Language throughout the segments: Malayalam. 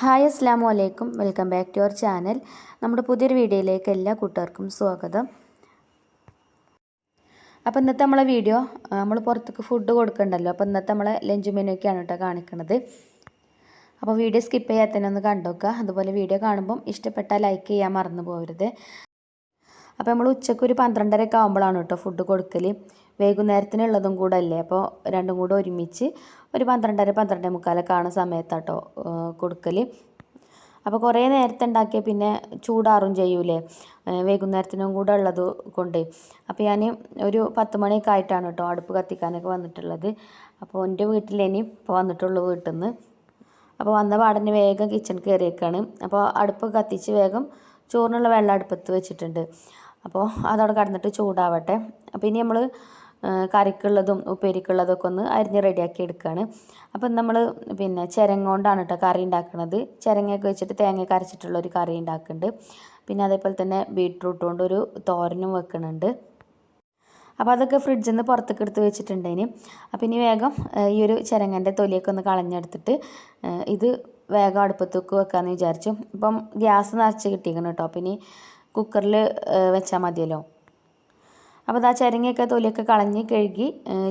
ഹായ് അസ്സാം വലൈക്കും welcome back to our channel. നമ്മുടെ പുതിയൊരു വീഡിയോയിലേക്ക് എല്ലാ കൂട്ടുകാർക്കും സ്വാഗതം. അപ്പോൾ ഇന്നത്തെ നമ്മളെ വീഡിയോ നമ്മൾ പുറത്തേക്ക് ഫുഡ് കൊടുക്കണ്ടല്ലോ. അപ്പോൾ ഇന്നത്തെ നമ്മളെ ലഞ്ച് മെനുവൊക്കെയാണ് കേട്ടോ കാണിക്കുന്നത് അപ്പോൾ വീഡിയോ സ്കിപ്പ് ചെയ്യാതെ തന്നെ ഒന്ന് കണ്ടുവെക്കുക അതുപോലെ വീഡിയോ കാണുമ്പം ഇഷ്ടപ്പെട്ടാൽ ലൈക്ക് ചെയ്യാൻ മറന്നു പോകരുത് അപ്പോൾ നമ്മൾ ഉച്ചയ്ക്ക് ഒരു പന്ത്രണ്ടരയൊക്കെ ആകുമ്പോഴാണ് കേട്ടോ ഫുഡ് കൊടുക്കൽ വൈകുന്നേരത്തിനുള്ളതും കൂടെ അല്ലേ അപ്പോൾ രണ്ടും കൂടെ ഒരുമിച്ച് ഒരു പന്ത്രണ്ടര പന്ത്രണ്ടേ മുക്കാലൊക്കെ ആണ സമയത്താട്ടോ കൊടുക്കൽ അപ്പോൾ കുറേ നേരത്തെ ഉണ്ടാക്കിയാൽ പിന്നെ ചൂടാറും ചെയ്യൂലേ? വൈകുന്നേരത്തിനും കൂടെ ഉള്ളത് കൊണ്ട്. അപ്പോൾ ഞാൻ ഒരു പത്ത് മണിയൊക്കെ ആയിട്ടാണ് കേട്ടോ അടുപ്പ് കത്തിക്കാനൊക്കെ വന്നിട്ടുള്ളത്. അപ്പോൾ എന്റെ വീട്ടിലേനി ഇപ്പോൾ വന്നിട്ടുള്ളൂ വീട്ടിൽ നിന്ന് അപ്പോൾ വന്ന പാടന്നെ വേഗം കിച്ചൺ കയറിയേക്കാണ് അപ്പോൾ അടുപ്പ് കത്തിച്ച് വേഗം ചോറിനുള്ള വെള്ളം അടുപ്പത്ത് വെച്ചിട്ടുണ്ട്. അപ്പോൾ അതവിടെ കടന്നിട്ട് ചൂടാവട്ടെ. അപ്പോൾ ഇനി നമ്മൾ കറിക്കുള്ളതും ഉപ്പേരിക്കുള്ളതൊക്കെ ഒന്ന് അരിഞ്ഞ് റെഡിയാക്കി എടുക്കുകയാണ് അപ്പം നമ്മൾ പിന്നെ ചിരങ്ങ കൊണ്ടാണ് കേട്ടോ കറി ഉണ്ടാക്കുന്നത് ചിരങ്ങയൊക്കെ വെച്ചിട്ട് തേങ്ങയൊക്കെ അരച്ചിട്ടുള്ള ഒരു കറി ഉണ്ടാക്കുന്നുണ്ട്. പിന്നെ അതേപോലെ തന്നെ ബീട്രൂട്ട് കൊണ്ട് ഒരു തോരനും വെക്കുന്നുണ്ട് അപ്പോൾ അതൊക്കെ ഫ്രിഡ്ജിൽ നിന്ന് പുറത്തേക്ക് എടുത്ത് വെച്ചിട്ടുണ്ടേന് അപ്പോൾ ഇനി വേഗം ഈ ഒരു ചിരങ്ങന്റെ തൊലിയൊക്കെ ഒന്ന് കളഞ്ഞെടുത്തിട്ട് ഇത് വേഗം അടുപ്പത്തേക്ക് വെക്കാമെന്ന് വിചാരിച്ചു. ഇപ്പം ഗ്യാസ് നിറച്ച് കിട്ടിയിരിക്കണം കേട്ടോ അപ്പം ഇനി കുക്കറിൽ വെച്ചാൽ മതിയല്ലോ. അപ്പോൾ ആ ചിരങ്ങയൊക്കെ തൊലിയൊക്കെ കളഞ്ഞ് കഴുകി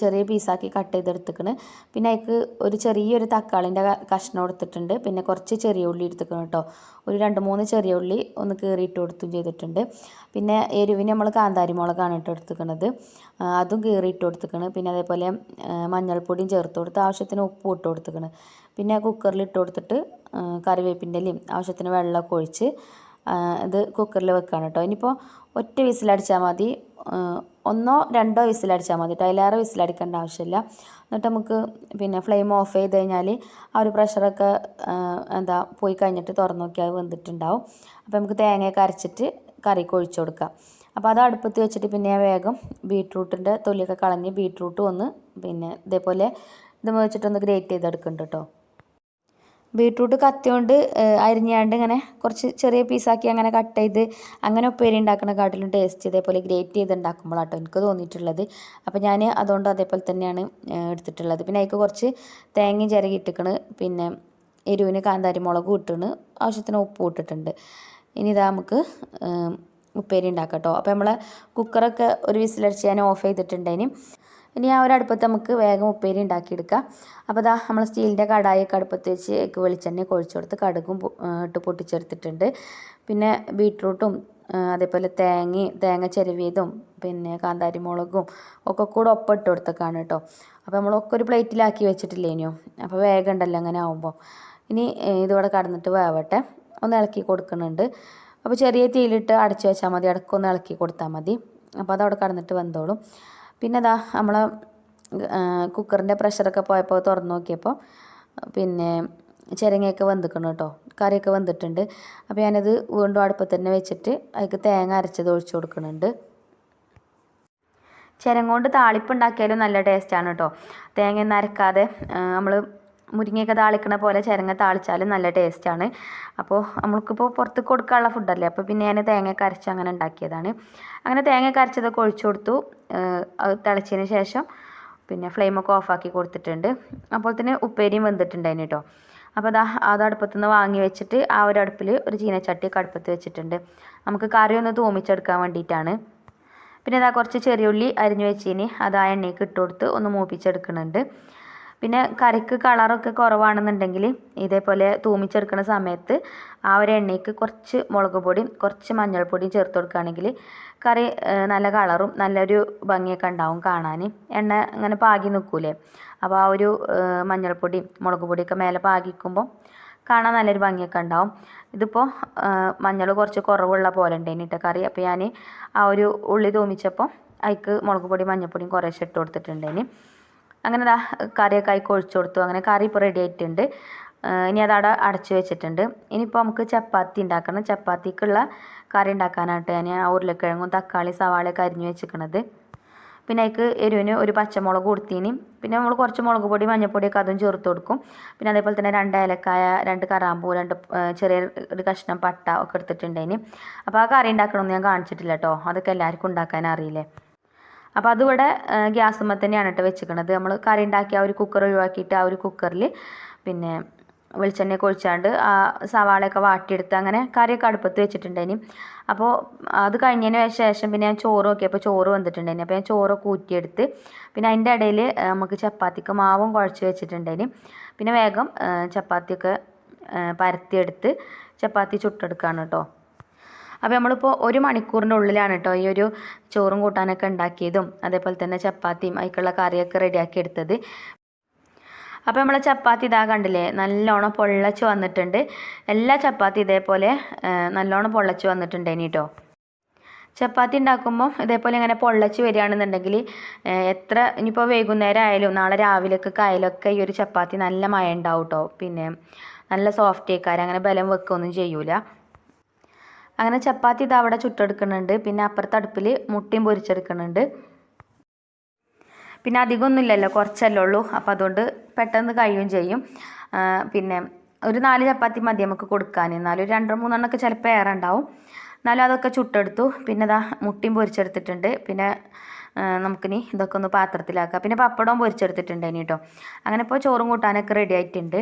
ചെറിയ പീസാക്കി കട്ട് ചെയ്തെടുത്തിക്കണ്. പിന്നെ അതിക്ക് ഒരു ചെറിയൊരു തക്കാളിന്റെ കഷ്ണം എടുത്തിട്ടുണ്ട്. പിന്നെ കുറച്ച് ചെറിയ ഉള്ളി എടുത്തിക്കണം കേട്ടോ. ഒരു രണ്ട് മൂന്ന് ചെറിയ ഉള്ളി ഒന്ന് കീറിയിട്ട് കൊടുത്തും ചെയ്തിട്ടുണ്ട്. പിന്നെ എരിവിന് നമ്മൾ കാന്താരി മുളകാണ് ഇട്ട് എടുത്തിക്കണത് അതും കീറിയിട്ട് കൊടുത്തിക്കണ്. പിന്നെ അതേപോലെ മഞ്ഞൾപ്പൊടിയും ചേർത്ത് കൊടുത്ത് ആവശ്യത്തിന് ഉപ്പും ഇട്ട് കൊടുത്തിക്കണ്. പിന്നെ കുക്കറിൽ ഇട്ട് കൊടുത്തിട്ട് കറിവേപ്പിന്റെ ഇലയും ആവശ്യത്തിന് വെള്ളമൊക്കെ ഒഴിച്ച് ഇത് കുക്കറിൽ വെക്കുകയാണ് കേട്ടോ ഇനിയിപ്പോൾ ഒറ്റ വിസിലടിച്ചാൽ മതി. ഒന്നോ രണ്ടോ വിസിലടിച്ചാൽ മതി കേട്ടോ അതിലേറെ വിസിലടിക്കേണ്ട ആവശ്യമില്ല. എന്നിട്ട് നമുക്ക് പിന്നെ ഫ്ലെയിം ഓഫ് ചെയ്ത് കഴിഞ്ഞാൽ ആ ഒരു പ്രഷറൊക്കെ എന്താ പോയി കഴിഞ്ഞിട്ട് തുറന്ന് നോക്കിയാൽ വെന്തിട്ടുണ്ടാവും. അപ്പോൾ നമുക്ക് തേങ്ങയൊക്കെ അരച്ചിട്ട് കറിക്ക് ഒഴിച്ചു കൊടുക്കാം. അപ്പോൾ അത് അടുപ്പത്ത് വെച്ചിട്ട് പിന്നെ വേഗം ബീട്രൂട്ടിന്റെ തൊലിയൊക്കെ കളഞ്ഞ് ബീട്രൂട്ട് ഒന്ന് പിന്നെ ഇതേപോലെ ഇത് വെച്ചിട്ടൊന്ന് ഗ്രേറ്റ് ചെയ്തെടുക്കുന്നുണ്ട് കേട്ടോ ബീട്രൂട്ട് കത്തിയോണ്ട് അരിഞ്ഞാണ്ട് ഇങ്ങനെ കുറച്ച് ചെറിയ പീസാക്കി അങ്ങനെ കട്ട് ചെയ്ത് അങ്ങനെ ഉപ്പേരി ഉണ്ടാക്കുന്ന കാട്ടിലും ടേസ്റ്റ് ഇതേപോലെ ഗ്രേറ്റ് ചെയ്ത് ഉണ്ടാക്കുമ്പോഴാട്ടോ എനിക്ക് തോന്നിയിട്ടുള്ളത്. അപ്പോൾ ഞാൻ അതുകൊണ്ട് അതേപോലെ തന്നെയാണ് എടുത്തിട്ടുള്ളത്. പിന്നെ അതിൽ കുറച്ച് തേങ്ങയും ചിരകി ഇട്ടിക്കണ്. പിന്നെ എരിവിന് കാന്താരി മുളക് ഇട്ടിണ്. ആവശ്യത്തിന് ഉപ്പ് ഇട്ടിട്ടുണ്ട്. ഇനി ഇതാ നമുക്ക് ഉപ്പേരി ഉണ്ടാക്കാം കേട്ടോ അപ്പോൾ നമ്മൾ കുക്കറൊക്കെ ഒരു വിസിലടിച്ച് ഞാൻ ഓഫ് ചെയ്തിട്ടുണ്ടേന് ഇനി ആ ഒരു അടുപ്പത്ത് നമുക്ക് വേഗം ഉപ്പേരി ഉണ്ടാക്കിയെടുക്കാം. അപ്പോൾ ഇതാ നമ്മൾ സ്റ്റീലിന്റെ കടായി അടുപ്പത്ത് വെച്ച് വെളിച്ചെണ്ണ കൊഴിച്ചു കൊടുത്ത് കടുകും ഇട്ട് പൊട്ടിച്ചെടുത്തിട്ടുണ്ട്. പിന്നെ ബീട്രൂട്ടും അതേപോലെ തേങ്ങയും തേങ്ങ ചെരുവിയതും പിന്നെ കാന്താരി മുളകും ഒക്കെ കൂടെ ഒപ്പം ഇട്ട് കൊടുത്തേക്കാണ് കേട്ടോ. അപ്പോൾ നമ്മളൊക്കെ ഒരു പ്ലേറ്റിലാക്കി വെച്ചിട്ടില്ലേനോ അപ്പോൾ വേഗം ഉണ്ടല്ലോ അങ്ങനെ ആകുമ്പോൾ ഇനി ഇതിവിടെ കടന്നിട്ട് വേവട്ടെ. ഒന്ന് ഇളക്കി കൊടുക്കുന്നുണ്ട്. അപ്പോൾ ചെറിയ തീയിലിട്ട് അടച്ചു വെച്ചാൽ മതി. ഇടയ്ക്കൊന്ന് ഇളക്കി കൊടുത്താൽ മതി. അപ്പോൾ അതവിടെ കടന്നിട്ട് വെന്തോളും. പിന്നെ ഇതാ നമ്മൾ കുക്കറിന്റെ പ്രഷറൊക്കെ പോയപ്പോൾ തുറന്ന് നോക്കിയപ്പോൾ പിന്നെ ചിരങ്ങയൊക്കെ വെന്തിക്കണം കേട്ടോ കറിയൊക്കെ വെന്തിട്ടുണ്ട്. അപ്പോൾ ഞാനത് വീണ്ടും അടുപ്പത്ത് തന്നെ വെച്ചിട്ട് അതിക്ക് തേങ്ങ അരച്ചത് ഒഴിച്ചു കൊടുക്കുന്നുണ്ട്. ചിരങ്ങ കൊണ്ട് താളിപ്പ് ഉണ്ടാക്കിയാലും നല്ല ടേസ്റ്റാണ് കേട്ടോ തേങ്ങ ഒന്നും അരക്കാതെ നമ്മൾ മുരിങ്ങയൊക്കെ താളിക്കണ പോലെ ചിരങ്ങ താളിച്ചാലും നല്ല ടേസ്റ്റാണ് അപ്പോൾ നമ്മൾക്കിപ്പോൾ പുറത്ത് കൊടുക്കാനുള്ള ഫുഡല്ലേ അപ്പോൾ പിന്നെ ഞാൻ തേങ്ങയൊക്കെ അരച്ച് അങ്ങനെ ഉണ്ടാക്കിയതാണ്. അങ്ങനെ തേങ്ങയൊക്കെ അരച്ചതൊക്കെ ഒഴിച്ചു കൊടുത്തു. അത് തിളച്ചതിന് ശേഷം പിന്നെ ഫ്ലെയിമൊക്കെ ഓഫാക്കി കൊടുത്തിട്ടുണ്ട്. അപ്പോൾ തന്നെ ഉപ്പേരിയും വെന്തിട്ടുണ്ടായിന് കേട്ടോ അപ്പോൾ അതാ അത് അടുപ്പത്തു നിന്ന് വാങ്ങി വെച്ചിട്ട് ആ ഒരു അടുപ്പിൽ ഒരു ചീനച്ചട്ടിയൊക്കെ കടുപ്പത്ത് വെച്ചിട്ടുണ്ട്. നമുക്ക് കറി ഒന്ന് തൂമിച്ചെടുക്കാൻ വേണ്ടിയിട്ടാണ്. പിന്നെ ഇതാ കുറച്ച് ചെറിയുള്ളി അരിഞ്ഞു വെച്ചിനി. അത് ആ എണ്ണയ്ക്ക് ഇട്ട് കൊടുത്ത് ഒന്ന് മൂപ്പിച്ചെടുക്കുന്നുണ്ട്. പിന്നെ കറിക്ക് കളറൊക്കെ കുറവാണെന്നുണ്ടെങ്കിൽ ഇതേപോലെ തൂമിച്ചെടുക്കുന്ന സമയത്ത് ആ ഒരു എണ്ണയ്ക്ക് കുറച്ച് മുളക് പൊടിയും കുറച്ച് മഞ്ഞൾപ്പൊടിയും ചേർത്ത് കൊടുക്കുകയാണെങ്കിൽ കറി നല്ല കളറും നല്ലൊരു ഭംഗിയൊക്കെ ഉണ്ടാവും കാണാൻ. എണ്ണ ഇങ്ങനെ പാകി നിൽക്കൂലേ? അപ്പോൾ ആ ഒരു മഞ്ഞൾപ്പൊടിയും മുളക് പൊടിയൊക്കെ മേലെ പാകിക്കുമ്പോൾ കാണാൻ നല്ലൊരു ഭംഗിയൊക്കെ ഉണ്ടാവും. ഇതിപ്പോൾ മഞ്ഞൾ കുറച്ച് കുറവുള്ള പോലെ ഉണ്ടായിന് കറി. അപ്പോൾ ഞാൻ ആ ഒരു ഉള്ളി തൂമിച്ചപ്പോൾ അതിക്ക് മുളക് പൊടി മഞ്ഞൾപ്പൊടിയും കുറേശ്ശെ ഇട്ട് കൊടുത്തിട്ടുണ്ടേന് അങ്ങനെ കറിയൊക്കെ ആയി കൊഴിച്ചു കൊടുത്തു. അങ്ങനെ കറി ഇപ്പോൾ റെഡി ആയിട്ടുണ്ട്. ഇനി അതവിടെ അടച്ചു വെച്ചിട്ടുണ്ട്. ഇനിയിപ്പോൾ നമുക്ക് ചപ്പാത്തി ഉണ്ടാക്കണം ചപ്പാത്തിക്കുള്ള കറി ഉണ്ടാക്കാനായിട്ട് ഞാൻ ഉരുളക്കിഴങ്ങും തക്കാളി സവാളയൊക്കെ അരിഞ്ഞു വെച്ചിരിക്കണത് പിന്നെ അതിക്ക് എരിവിന് ഒരു പച്ചമുളക് കൊടുത്തീനി. പിന്നെ നമ്മൾ കുറച്ച് മുളക് പൊടി മഞ്ഞൾപ്പൊടിയൊക്കെ അതും ചേർത്ത് കൊടുക്കും. പിന്നെ അതേപോലെ തന്നെ രണ്ട് ഏലക്കായ രണ്ട് കറാമ്പൂ രണ്ട് ചെറിയ ഒരു കഷ്ണം പട്ട ഒക്കെ എടുത്തിട്ടുണ്ടേനി അപ്പോൾ ആ കറി ഉണ്ടാക്കണമെന്ന് ഞാൻ കാണിച്ചിട്ടില്ല കേട്ടോ അതൊക്കെ എല്ലാവർക്കും ഉണ്ടാക്കാൻ അറിയില്ലേ അപ്പോൾ അതിവിടെ ഗ്യാസുമ്മ തന്നെയാണ് കേട്ടോ വെച്ചിരിക്കണത് നമ്മൾ കറി ഉണ്ടാക്കി ആ ഒരു കുക്കർ ഒഴിവാക്കിയിട്ട് ആ ഒരു കുക്കറിൽ പിന്നെ വെളിച്ചെണ്ണയൊക്കെ ഒഴിച്ചാണ്ട് ആ സവാളയൊക്കെ വാട്ടിയെടുത്ത് അങ്ങനെ കറിയൊക്കെ അടുപ്പത്ത് വെച്ചിട്ടുണ്ടേനി അപ്പോൾ അത് കഴിഞ്ഞതിന് ശേഷം പിന്നെ ഞാൻ ചോറ് നോക്കിയപ്പോൾ ചോറ് വന്നിട്ടുണ്ടേനി അപ്പോൾ ഞാൻ ചോറൊക്കെ ഊറ്റിയെടുത്ത് പിന്നെ അതിന്റെ ഇടയിൽ നമുക്ക് ചപ്പാത്തിക്ക് മാവും കുഴച്ച് വെച്ചിട്ടുണ്ടേനി പിന്നെ വേഗം ചപ്പാത്തിയൊക്കെ പരത്തിയെടുത്ത് ചപ്പാത്തി ചുട്ടെടുക്കുകയാണ് കേട്ടോ. അപ്പോൾ നമ്മളിപ്പോൾ ഒരു മണിക്കൂറിന്റെ ഉള്ളിലാണ് കേട്ടോ ഈ ഒരു ചോറും കൂട്ടാനൊക്കെ ഉണ്ടാക്കിയതും അതേപോലെ തന്നെ ചപ്പാത്തിയും അതിക്കുള്ള കറിയൊക്കെ റെഡിയാക്കി എടുത്തത്. അപ്പോൾ നമ്മൾ ചപ്പാത്തി ഇതാ കണ്ടില്ലേ നല്ലോണം പൊള്ളച്ച് വന്നിട്ടുണ്ട്. എല്ലാ ചപ്പാത്തി ഇതേപോലെ നല്ലോണം പൊള്ളച്ച് വന്നിട്ടുണ്ട് ഇനി കേട്ടോ ചപ്പാത്തി ഉണ്ടാക്കുമ്പോൾ ഇതേപോലെ ഇങ്ങനെ പൊള്ളച്ച് വരികയാണെന്നുണ്ടെങ്കിൽ എത്ര ഇനിയിപ്പോൾ വൈകുന്നേരം ആയാലും നാളെ രാവിലെയൊക്കെ ആയാലൊക്കെ ഈ ഒരു ചപ്പാത്തി നല്ല മഴ ഉണ്ടാവും കേട്ടോ പിന്നെ നല്ല സോഫ്റ്റ് ആയിക്കാരം അങ്ങനെ ബലം വെക്കുകയൊന്നും ചെയ്യൂല. അങ്ങനെ ചപ്പാത്തി ഇത് അവിടെ ചുട്ടെടുക്കുന്നുണ്ട്. പിന്നെ അപ്പുറത്തെ അടുപ്പിൽ മുട്ടയും പൊരിച്ചെടുക്കുന്നുണ്ട്. പിന്നെ അധികമൊന്നുമില്ലല്ലോ കുറച്ചല്ലേ ഉള്ളൂ. അപ്പോൾ അതുകൊണ്ട് പെട്ടെന്ന് കഴിയുകയും ചെയ്യും. പിന്നെ ഒരു നാല് ചപ്പാത്തി മതി നമുക്ക് കൊടുക്കാൻ. എന്നാലും ഒരു രണ്ടോ മൂന്നെണ്ണമൊക്കെ ചിലപ്പോൾ ഏറെ ഉണ്ടാവും. എന്നാലും അതൊക്കെ ചുട്ടെടുത്തു. പിന്നെ ഇതാ മുട്ടയും പൊരിച്ചെടുത്തിട്ടുണ്ട്. പിന്നെ നമുക്കിനി ഇതൊക്കെ ഒന്ന് പാത്രത്തിലാക്കാം. പിന്നെ പപ്പടവും പൊരിച്ചെടുത്തിട്ടുണ്ട് ഇനി കേട്ടോ. അങ്ങനെ ഇപ്പോൾ ചോറും കൂട്ടാനൊക്കെ റെഡി ആയിട്ടുണ്ട്.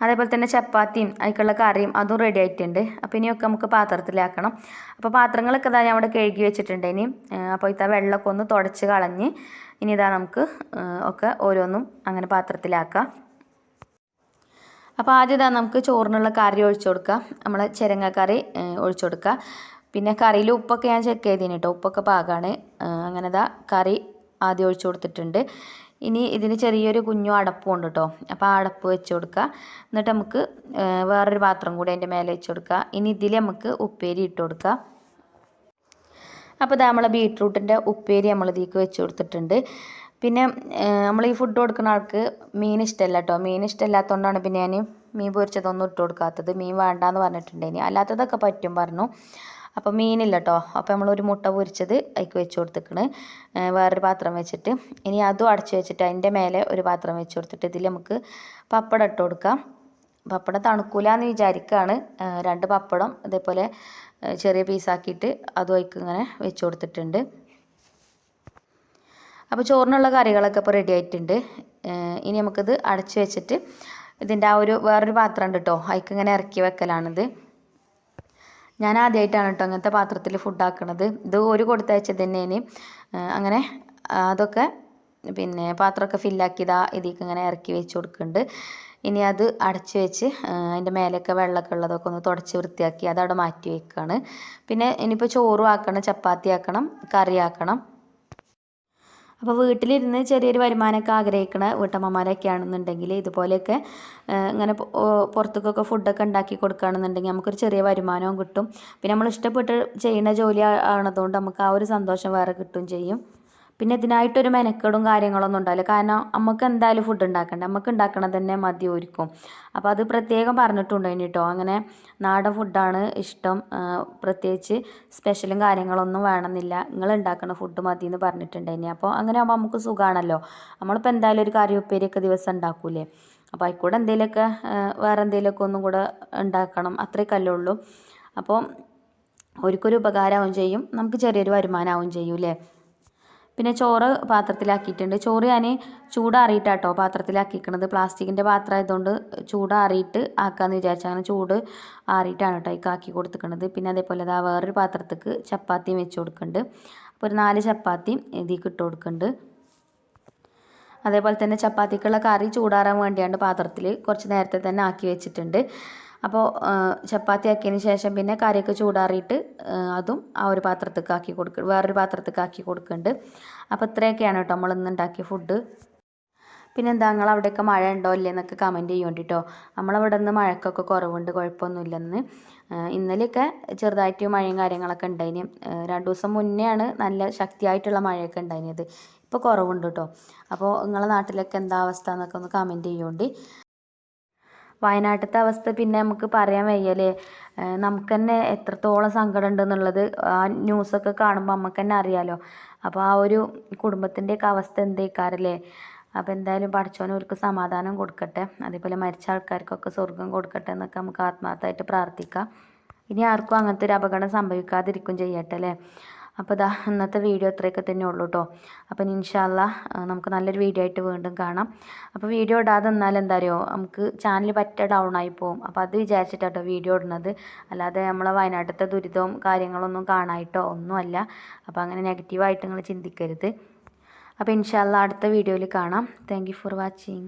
അതേപോലെ തന്നെ ചപ്പാത്തിയും അതിലേക്കുള്ള കറിയും അതും റെഡി ആയിട്ടുണ്ട്. അപ്പോൾ ഇനിയൊക്കെ നമുക്ക് പാത്രത്തിലാക്കണം. അപ്പോൾ പാത്രങ്ങളൊക്കെ ഇതാ ഞാൻ അവിടെ കഴുകി വെച്ചിട്ടുണ്ട് ഇനി. അപ്പോൾ ഇതാ വെള്ളമൊക്കെ ഒന്ന് തുടച്ച് കളഞ്ഞ് ഇനി ഇതാ നമുക്ക് ഒക്കെ ഓരോന്നും അങ്ങനെ പാത്രത്തിലാക്കാം. അപ്പോൾ ആദ്യം ഇതാ നമുക്ക് ചോറിനുള്ള കറി ഒഴിച്ചു കൊടുക്കാം. നമ്മളെ ചിരങ്ങ കറി ഒഴിച്ചു കൊടുക്കുക പിന്നെ കറിയിൽ ഉപ്പൊക്കെ ഞാൻ ചെക്ക് ചെയ്തിന് കേട്ടോ ഉപ്പൊക്കെ പാകമാണ് അങ്ങനെ ഇതാ കറി ആദ്യം ഒഴിച്ചു കൊടുത്തിട്ടുണ്ട്. ഇനി ഇതിന് ചെറിയൊരു കുഞ്ഞു അടപ്പും ഉണ്ട് കേട്ടോ. അപ്പോൾ ആ അടപ്പ് വെച്ച് കൊടുക്കുക. എന്നിട്ട് നമുക്ക് വേറൊരു പാത്രം കൂടി അതിന്റെ മേലെ വെച്ച് കൊടുക്കുക. ഇനി ഇതിൽ നമുക്ക് ഉപ്പേരി ഇട്ട് കൊടുക്കുക. അപ്പോൾ ഇതാ നമ്മളെ ബീട്രൂട്ടിന്റെ ഉപ്പേരി നമ്മൾ ഇതിലേക്ക് വെച്ച് കൊടുത്തിട്ടുണ്ട്. പിന്നെ നമ്മൾ ഈ ഫുഡ് കൊടുക്കുന്ന ആൾക്ക് മീൻ ഇഷ്ടമല്ല കേട്ടോ. മീൻ ഇഷ്ടമല്ലാത്തതുകൊണ്ടാണ് പിന്നെ ഞാൻ മീൻ പൊരിച്ചതൊന്നും ഇട്ട് കൊടുക്കാത്തത്. മീൻ വേണ്ടാന്ന് പറഞ്ഞിട്ടുണ്ടായിനി. അല്ലാത്തതൊക്കെ പറ്റും പറഞ്ഞു. അപ്പോൾ മീനില്ല കേട്ടോ അപ്പോൾ ഒരു മുട്ട പൊരിച്ചത് അതിക്ക് വെച്ച് കൊടുത്തിക്കണ്. വേറൊരു പാത്രം വെച്ചിട്ട്. ഇനി അതും അടച്ച് വെച്ചിട്ട് അതിന്റെ മേലെ ഒരു പാത്രം വെച്ച് കൊടുത്തിട്ട് ഇതിൽ നമുക്ക് പപ്പടം ഇട്ട് കൊടുക്കാം. പപ്പടം തണുക്കൂല എന്ന് വിചാരിക്കുകയാണ് രണ്ട് പപ്പടം ഇതേപോലെ ചെറിയ പീസാക്കിയിട്ട് അതും അതിക്ക് ഇങ്ങനെ വെച്ച് കൊടുത്തിട്ടുണ്ട്. അപ്പോൾ ചോറിനുള്ള കറികളൊക്കെ ഇപ്പോൾ റെഡി ആയിട്ടുണ്ട്. ഇനി നമുക്കിത് അടച്ച് വെച്ചിട്ട് ഇതിന്റെ ആ ഒരു വേറൊരു പാത്രം ഉണ്ട് കേട്ടോ അതിക്ക് ഇങ്ങനെ ഇറക്കി വെക്കലാണിത്. ഞാൻ ആദ്യമായിട്ടാണ് കേട്ടോ അങ്ങനത്തെ പാത്രത്തിൽ ഫുഡ് ആക്കണത്. ഇത് ഒരു കൊടുത്തയച്ചത് തന്നെയാണ്. അങ്ങനെ അതൊക്കെ പിന്നെ പാത്രമൊക്കെ ഫില്ലാക്കിയതാ ഇതിലേക്ക് ഇങ്ങനെ ഇറക്കി വെച്ച് കൊടുക്കുന്നുണ്ട് ഇനി അത് അടച്ചു വെച്ച് അതിന്റെ മേലെയൊക്കെ വെള്ളമൊക്കെ ഉള്ളതൊക്കെ ഒന്ന് തുടച്ച് വൃത്തിയാക്കി അതവിടെ മാറ്റി വെക്കുകയാണ് പിന്നെ ഇനിയിപ്പോൾ ചോറും ആക്കണം ചപ്പാത്തി ആക്കണം കറി ആക്കണം അപ്പോൾ വീട്ടിലിരുന്ന് ചെറിയൊരു വരുമാനമൊക്കെ ആഗ്രഹിക്കുന്ന വീട്ടമ്മമാരൊക്കെ ആണെന്നുണ്ടെങ്കിൽ ഇതുപോലെയൊക്കെ ഇങ്ങനെ പുറത്തേക്കൊക്കെ ഫുഡൊക്കെ ഉണ്ടാക്കി കൊടുക്കുകയാണെന്നുണ്ടെങ്കിൽ നമുക്കൊരു ചെറിയ വരുമാനവും കിട്ടും. പിന്നെ നമ്മൾ ഇഷ്ടപ്പെട്ട് ചെയ്യുന്ന ജോലി ആണതുകൊണ്ട് നമുക്ക് ആ ഒരു സന്തോഷം വേറെ കിട്ടുകയും ചെയ്യും. പിന്നെ ഇതിനായിട്ടൊരു മെനക്കെടും കാര്യങ്ങളൊന്നും ഉണ്ടാവില്ല. കാരണം നമുക്ക് എന്തായാലും ഫുഡ് ഉണ്ടാക്കണ്ടേ? നമുക്ക് ഉണ്ടാക്കണത് തന്നെ മതി അപ്പോൾ അത് പ്രത്യേകം പറഞ്ഞിട്ടുണ്ട് കേട്ടോ അങ്ങനെ നാടൻ ഫുഡാണ് ഇഷ്ടം. പ്രത്യേകിച്ച് സ്പെഷ്യലും കാര്യങ്ങളൊന്നും വേണമെന്നില്ല. നിങ്ങൾ ഉണ്ടാക്കുന്ന ഫുഡ് മതി എന്ന് പറഞ്ഞിട്ടുണ്ട് പറഞ്ഞിട്ടുണ്ടായിനി അപ്പോൾ അങ്ങനെ ആകുമ്പോൾ നമുക്ക് സുഖമാണല്ലോ നമ്മളിപ്പോൾ എന്തായാലും ഒരു കറി ഉപ്പേരിയൊക്കെ ദിവസം ഉണ്ടാക്കൂലേ? അപ്പോൾ അതിൽക്കൂടെ എന്തെങ്കിലുമൊക്കെ വേറെ എന്തെങ്കിലുമൊക്കെ ഒന്നും കൂടെ ഉണ്ടാക്കണം. അത്രയൊക്കെ ഉള്ളൂ. അപ്പോൾ ഒരിക്കലും ഉപകാരമാവും ചെയ്യും. നമുക്ക് ചെറിയൊരു വരുമാനമാവും ചെയ്യൂലേ പിന്നെ ചോറ് പാത്രത്തിലാക്കിയിട്ടുണ്ട്. ചോറ് ഞാൻ ചൂടാറിയിട്ടാട്ടോ പാത്രത്തിലാക്കിയിരിക്കണത്. പ്ലാസ്റ്റിക്കിന്റെ പാത്രം ആയതുകൊണ്ട് ചൂടാറിയിട്ട് ആക്കാമെന്ന് വിചാരിച്ചു അങ്ങനെ ചൂട് ആറിയിട്ടാണ് കേട്ടോ ഈ ആക്കി കൊടുത്തിക്കണത് പിന്നെ അതേപോലെ അതാ വേറൊരു പാത്രത്തേക്ക് ചപ്പാത്തിയും വെച്ച് കൊടുക്കുന്നുണ്ട്. അപ്പോൾ ഒരു നാല് ചപ്പാത്തിയും ഇതിലേക്ക് ഇട്ട് കൊടുക്കുന്നുണ്ട്. അതേപോലെ തന്നെ ചപ്പാത്തിക്കുള്ള കറി ചൂടാറാൻ വേണ്ടിയാണ് പാത്രത്തിൽ കുറച്ച് നേരത്തെ തന്നെ ആക്കി വെച്ചിട്ടുണ്ട്. അപ്പോൾ ചപ്പാത്തി ആക്കിയതിന് ശേഷം പിന്നെ കറിയൊക്കെ ചൂടാറിയിട്ട് അതും ആ ഒരു പാത്രത്തേക്ക് ആക്കി കൊടുക്കുക വേറൊരു പാത്രത്തേക്ക് ആക്കി കൊടുക്കുന്നുണ്ട് അപ്പോൾ ഇത്രയൊക്കെയാണ് കേട്ടോ നമ്മൾ ഇന്ന് ഉണ്ടാക്കിയ ഫുഡ് പിന്നെ എന്താ നിങ്ങൾ അവിടെയൊക്കെ മഴ ഉണ്ടോ ഇല്ലേ എന്നൊക്കെ കമന്റ് ചെയ്യും കേട്ടോ നമ്മളവിടെ നിന്ന് മഴക്കൊക്കെ കുറവുണ്ട് കുഴപ്പമൊന്നുമില്ലെന്ന്. ഇന്നലെയൊക്കെ ചെറുതായിട്ട് മഴയും കാര്യങ്ങളൊക്കെ ഉണ്ടായിന്. രണ്ട് ദിവസം മുന്നെയാണ് നല്ല ശക്തിയായിട്ടുള്ള മഴയൊക്കെ ഉണ്ടായിരുന്നത് ഇപ്പോൾ കുറവുണ്ട് കേട്ടോ. അപ്പോൾ നിങ്ങളെ നാട്ടിലൊക്കെ എന്താ അവസ്ഥ എന്നൊക്കെ ഒന്ന് കമന്റ് ചെയ്യുന്നുണ്ട് വയനാട്ടിലത്തെ അവസ്ഥ പിന്നെ നമുക്ക് പറയാൻ വയ്യല്ലേ. നമുക്ക് തന്നെ എത്രത്തോളം സങ്കടം ഉണ്ടെന്നുള്ളത് ആ ന്യൂസൊക്കെ കാണുമ്പോൾ നമുക്ക് തന്നെ അറിയാമല്ലോ അപ്പോൾ ആ ഒരു കുടുംബത്തിന്റെയൊക്കെ അവസ്ഥ എന്തേക്കാരല്ലേ. അപ്പോൾ എന്തായാലും പഠിച്ചവന് അവർക്ക് സമാധാനം കൊടുക്കട്ടെ. അതേപോലെ മരിച്ച ആൾക്കാർക്കൊക്കെ സ്വർഗം കൊടുക്കട്ടെ എന്നൊക്കെ നമുക്ക് ആത്മാർത്ഥമായിട്ട് പ്രാർത്ഥിക്കാം. ഇനി ആർക്കും അങ്ങനത്തെ ഒരു അപകടം സംഭവിക്കാതിരിക്കും ചെയ്യട്ടെ അല്ലേ. അപ്പോൾ ഇതാ ഇന്നത്തെ വീഡിയോ അത്രയൊക്കെ തന്നെ ഉള്ളൂ കേട്ടോ അപ്പം ഇൻഷാല്ല നമുക്ക് നല്ലൊരു വീഡിയോ ആയിട്ട് വീണ്ടും കാണാം. അപ്പോൾ വീഡിയോ ഇടാതെ നിന്നാൽ എന്താ അറിയോ നമുക്ക് ചാനൽ പറ്റ ഡൗൺ ആയി പോകും അപ്പോൾ അത് വിചാരിച്ചിട്ടാട്ടോ വീഡിയോ ഇടുന്നത്. അല്ലാതെ നമ്മളെ വയനാട്ടിലത്തെ ദുരിതവും കാര്യങ്ങളൊന്നും കാണായിട്ടോ ഒന്നുമല്ല. അപ്പോൾ അങ്ങനെ നെഗറ്റീവായിട്ട് നിങ്ങൾ ചിന്തിക്കരുത്. അപ്പോൾ ഇൻഷാല്ല അടുത്ത വീഡിയോയിൽ കാണാം. Thank for watching